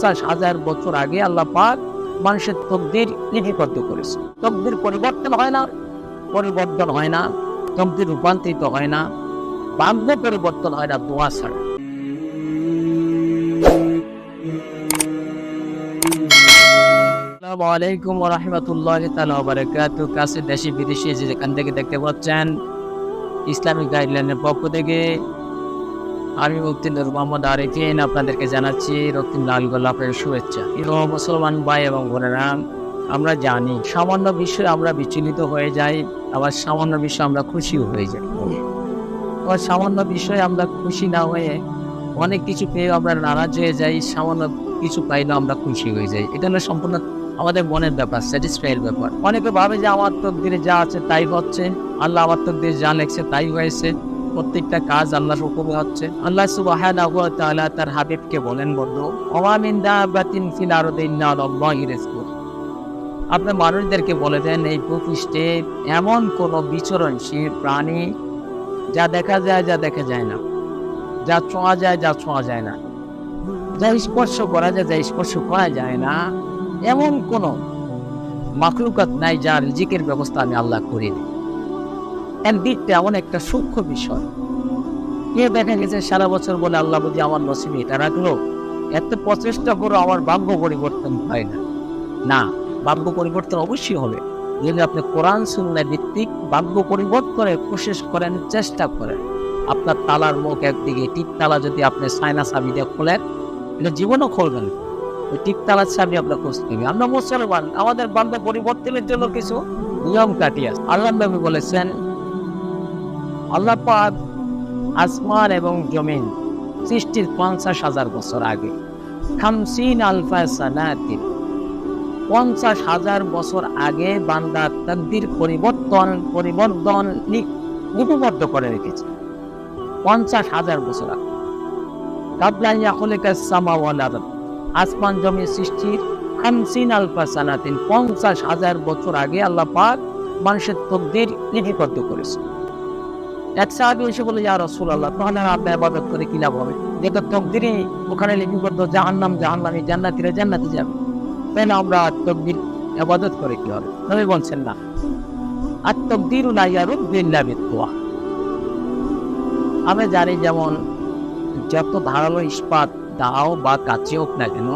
পঞ্চাশ হাজার বছর আগে আল্লাহ পাক মানুষের তকদির লিপিবদ্ধ করেছে। তকদির পরিবর্তন হয় না, পরিবর্তন হয় না, তকদির রূপান্তরিত হয় না ভাগ্য পরিবর্তন হয় না, দোয়া ছাড়া। আসসালামু আলাইকুম কাছে দেশে বিদেশে যেখান থেকে দেখতে পাচ্ছেন, ইসলামিক গাইডলাইনের পক্ষ থেকে আমি মুফতি নূর মোহাম্মদ আরিফিন আপনাদেরকে জানাচ্ছি রক্তিম লাল গোলাপের শুভেচ্ছা। প্রিয় মুসলমান ভাই এবং বোনেরা, আমরা জানি সামান্য বিষয়ে আমরা বিচলিত হয়ে যাই, আবার সামান্য বিষয়ে আমরা খুশিও হয়ে যাই। আবার সামান্য বিষয়ে আমরা খুশি না হয়ে অনেক কিছু পেয়ে আমরা নারাজ হয়ে যাই, সামান্য কিছু পাইলেও আমরা খুশি হয়ে যাই। এটা হলো সম্পূর্ণ আমাদের মনের ব্যাপার, স্যাটিসফাইয়ের ব্যাপার। অনেকে ভাবে যে আমার তকদিরে যা আছে তাই হচ্ছে, আল্লাহ আমার তকদিরে যা লেখছে তাই হয়েছে। প্রত্যেকটা কাজ আল্লাহর হুকুমে হচ্ছে। আল্লাহ সুবহানাহু ওয়া তাআলা তার হাবিবকে বলেন, বন্ধু ওমা মিন দাবাতিন ফিল রিজকুহা আপনি মানুষদেরকে বলে দেন, এই ভূপৃষ্ঠে এমন কোন বিচরণশীল প্রাণী যা দেখা যায়, যা দেখা যায় না, যা ছোঁয়া যায়, যা ছোঁয়া যায় না, যা স্পর্শ করা যায়, যা স্পর্শ করা যায় না, এমন কোন মাকলুকাত নাই যার রিজিকের ব্যবস্থা আমি আল্লাহ করিনি। এর দিকটা এমন একটা সূক্ষ্ম বিষয় কে দেখা গেছে সারা বছর বলে আল্লাহ বুঝি আমার নসিবে এটা রাখল, এত প্রচেষ্টা করে আমার ভাগ্য পরিবর্তন হয় না না, ভাগ্য পরিবর্তন অবশ্যই হবে যদি আপনি কোরআন, সুন্নাহ ভিত্তিক ভাগ্য পরিবর্তনের কোশিশ করেন, চেষ্টা করেন, আপনার তালার মুখ একদিকে টিক তালা যদি আপনি সাইনা চাবি দিয়ে খোলেন, এটা জীবনও খুলবেন। ওই টিক তালার চাবি আপনার খুঁজতে হবে আমরা মুসলমান, আমাদের বান্ধব পরিবর্তনের জন্য কিছু নিয়ম কাটিয়ে। আল্লাহ নবী বলেছেন আল্লাহ পাক আসমান এবং জমিন সৃষ্টির পঞ্চাশ হাজার বছর আগে খামসিন আলফা সানাতিন পঞ্চাশ হাজার বছর আগে বান্দার তাকদির পরিবর্তন পরিবর্তন লিপিবদ্ধ করে রেখেছে। পঞ্চাশ হাজার বছর আগে। কাবলা ইয়াখলিকা সামা ওয়াল আসমান জমি সৃষ্টির খামসিন আলফা সানাতিন পঞ্চাশ হাজার বছর আগে আল্লাহ পাক মানুষের তকদির লিপিবদ্ধ করেছে। এক সাহাবি এসে বলে ইয়া রসুল আল্লাহ তাহলে আর আপনি আবাদত করে কি লাভ হবে। যেটা তকদিরই ওখানে লিপিবদ্ধ জাহান্নাম, জাহান্নামী জান্নাতিরা জান্নাতে যাবে। তাই না আমরা তকদির আবাদত করে কি হবে? নবী বলছেন না। আর তকদির উলাইয়ারুদ্দিল্লা বিদুয়া আমি জানি যেমন যত ধারালো ইস্পাত দাও বা কাছে হোক না কেন,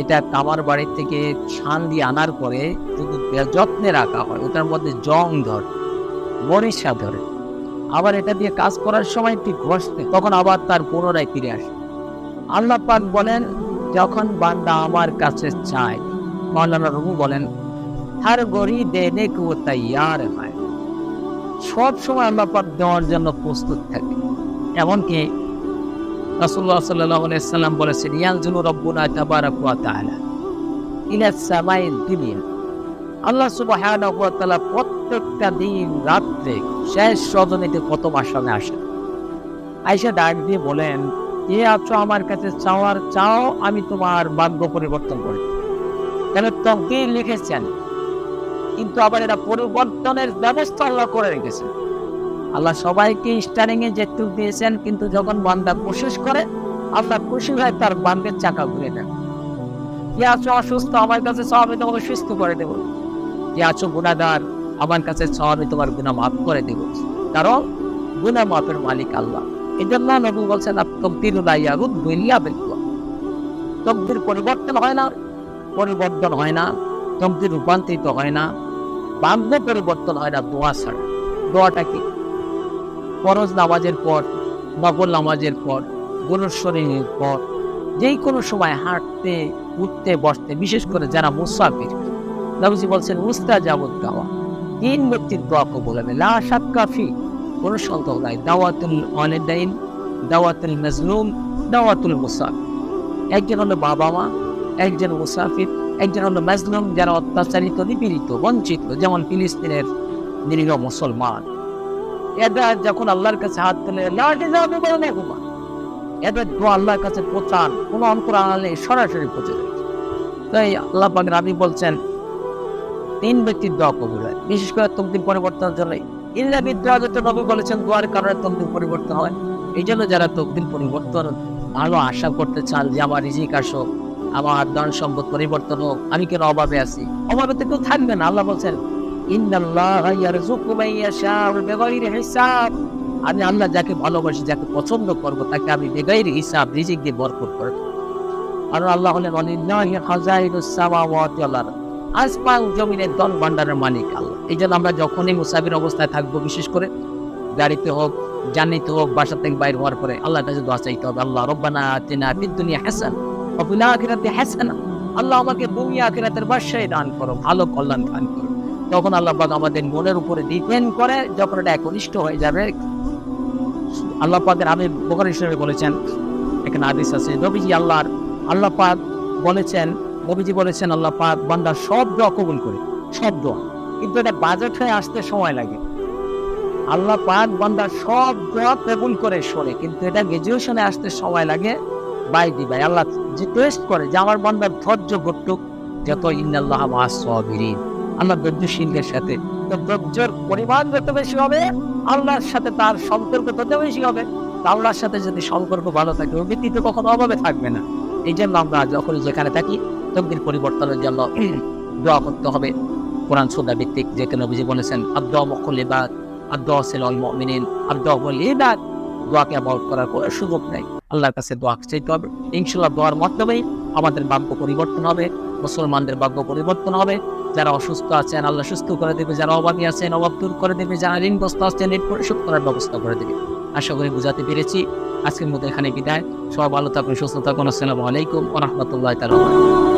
এটা কামার বাড়ি থেকে ছান দিয়ে আনার পরে যদি যত্নে রাখা হয়, ওটার মধ্যে জং ধরে মরিচা ধরে আবার এটা দিয়ে কাজ করার সময় ঠিক ঘষতে, তখন আবার তার পুনরায় ফিরে আসে। আল্লাহ পাক বলেন, যখন বান্দা আমার কাছে চায়, মাওলানা রঘু বলেন, হার গড়ি দেনে কো তৈয়ার হয়। সব সময় আল্লাহ পাক দেওয়ার জন্য প্রস্তুত থাকে। এমনকি রাসূলুল্লাহ সাল্লাল্লাহু আলাইহি সাল্লাম বলেছেন, ইয়ানজুলু রব্বুনা তাবারাকা ওয়া তাআলা ইলা সামাইল দুনিয়া। আল্লাহ তাআলা প্রত্যেকটা দিন রাত্রে শেষ রজনীতে কত মাসানে আসে? আয়েশা ডাক দিয়ে বলেন, কে আছো আমার কাছে? চাওয়ার, চাও আমি তোমার ভাগ্য পরিবর্তন করি। কেন তকদির লিখেছেন? কিন্তু আবার এটা পরিবর্তনের ব্যবস্থা আল্লাহ করে রেখেছেন। আল্লাহ সবাইকে স্টারিং এ যেটুক দিয়েছেন, কিন্তু যখন বান্দা কোশিস করে, আল্লাহ খুশি হয় তার বান্দের চাকা ঘুরে দেন। কে আছো? অসুস্থ? আমার কাছে চাও, আমি তোমাকে সুস্থ করে দেবো। কে আছো গুণাগার আমার কাছে চাও, আমি তোমার গুণা মাফ করে দেবো। কারণ গুণা মাফের মালিক আল্লাহ। এই জন্য নবী বলছেন তকদির তকদির পরিবর্তন হয় না, পরিবর্তন হয় না, তকদির রূপান্তরিত হয় না ভাগ্য পরিবর্তন হয় না দোয়া ছাড়া। দোয়াটা কি? ফরজ নামাজের পর নকল নামাজের পর গুরুস্বরীর পর যেই কোনো সময় হাঁটতে, উঠতে, বসতে, বিশেষ করে যারা মুসাফির নবীজি বলছেন উস্তা যাবত গাওয়া তিন ব্যক্তির দোয়া কবুল হবে। লা সাত কাফি কোনো সন্দেহ নাই। দাওয়াতুল অনেদাইন দাওয়াতুল মজলুম, দাওয়াতুল মুসাফির। একজন হলো বাবা মা, একজন মুসাফির, একজন হলো মজলুম, যারা অত্যাচারিত, নিপীড়িত, বঞ্চিত, যেমন ফিলিস্তিনের নিরীহ মুসলমান। এরা যখন আল্লাহর কাছে হাত তুলে লাঠি যাবে বলে না এদের দোয়া আল্লাহর কাছে পৌঁছান কোনো অন্তর আনালে সরাসরি পৌঁছে যায় তাই আল্লাহ পাক রাবি বলছেন তিন ব্যক্তির দোয়া কবুল হয়। বিশেষ করে তকদির পরিবর্তনের জন্য ইল্লা নবী বলেছেন, দোয়ার কারণে পরিবর্তন হয়। এই জন্য যারা পরিবর্তন ভালো আশা করতে চান যে আমার রিজিক আসো আমার সম্পদ পরিবর্তন হোক, আমি কেন অভাবে আছি? অভাবে তো কেউ থাকবে না, আল্লাহ বলছেন আমি আল্লাহ যাকে ভালোবাসি, যাকে পছন্দ করব, তাকে আমি বেগাইরি হিসাব, রিজিক দিয়ে ভরপুর করে আর আল্লাহ হলেন আসমান জমিনের ধন ভান্ডারের মালিক আল্লাহ। এই জন্য আমরা যখনই মুসাফির অবস্থায় থাকব, বিশেষ করে গাড়িতে হোক জার্নিতে হোক, বাসা থেকে বাইর হওয়ার পরে আল্লাহর কাছে দোয়া চাইতে হবে, আল্লাহ, রব্বানা আতিনা ফিদ দুনিয়া হাসান ফিল আখিরাতি হাসানা। আল্লাহ আমাকে দুনিয়া আখিরাতের বাসায় দান করো, ভালো কল্যাণ দান করো। তখন আল্লাহ পাক আমাদের মনের উপরে ডিপেন্ড করে যখন এটা একনিষ্ঠ হয়ে যাবে। আল্লাহ পাকের আমি বোকার হিসেবে বলেছেন, এখানে আদেশ আছে, নবীজি আল্লাহর, আল্লাহ পাক বলেছেন নবীজি বলেছেন, আল্লাহ পাক বান্দার সব দোয়া কবুল করে, সব দোয়া। কিন্তু এটা বাজেট হয়ে আসতে সময় লাগে। আল্লাহ পাক বান্দার সব দোয়া কবুল করে শোনে, কিন্তু এটা গ্রাজুয়েশনে আসতে সময় লাগে, বাই দি ভাই আল্লাহ যে টেস্ট করে যে আমার বান্দার ধৈর্য ঘটুক, যত ইন্নাল্লাহ মাসবিরিন আল্লাহ ধৈর্যশীলদের সাথে, তো ধৈর্যের পরিমাণ যত বেশি হবে, আল্লাহর সাথে তার সম্পর্ক তত বেশি হবে। আল্লাহর সাথে যদি সম্পর্ক ভালো থাকে ওই ব্যক্তি তো কখনো অভাবে থাকবে না। এই জন্য আমরা যখন যেখানে থাকি তকদির পরিবর্তনের জন্য দোয়া করতে হবে। কোরআন সুন্দর ভিত্তিক যে কেন বুঝে বলেছেন আব্দুল মকুল ইবাদ আব্দুল সিল মমিনিন আব্দুল ইবাদ। দোয়াকে অ্যাবাউট করার কোনো সুযোগ নেই। আল্লাহর কাছে দোয়া চাইতে হবে। ইনশাল্লাহ দোয়ার মাধ্যমেই আমাদের ভাগ্য পরিবর্তন হবে, মুসলমানদের ভাগ্য পরিবর্তন হবে। যারা অসুস্থ আছেন, আল্লাহ সুস্থ করে দেবে। যারা অভাবী আছেন অভাব দূর করে দেবে। যারা ঋণগ্রস্ত আছেন, ঋণ পরিশোধ করার ব্যবস্থা করে দেবে। আশা করি বুঝাতে পেরেছি। আজকের মতো এখানে বিদায়। সবাই ভালো থাকুন, সুস্থ থাকুন। আসসালামু আলাইকুম ওরহমতুল্লাহ তালা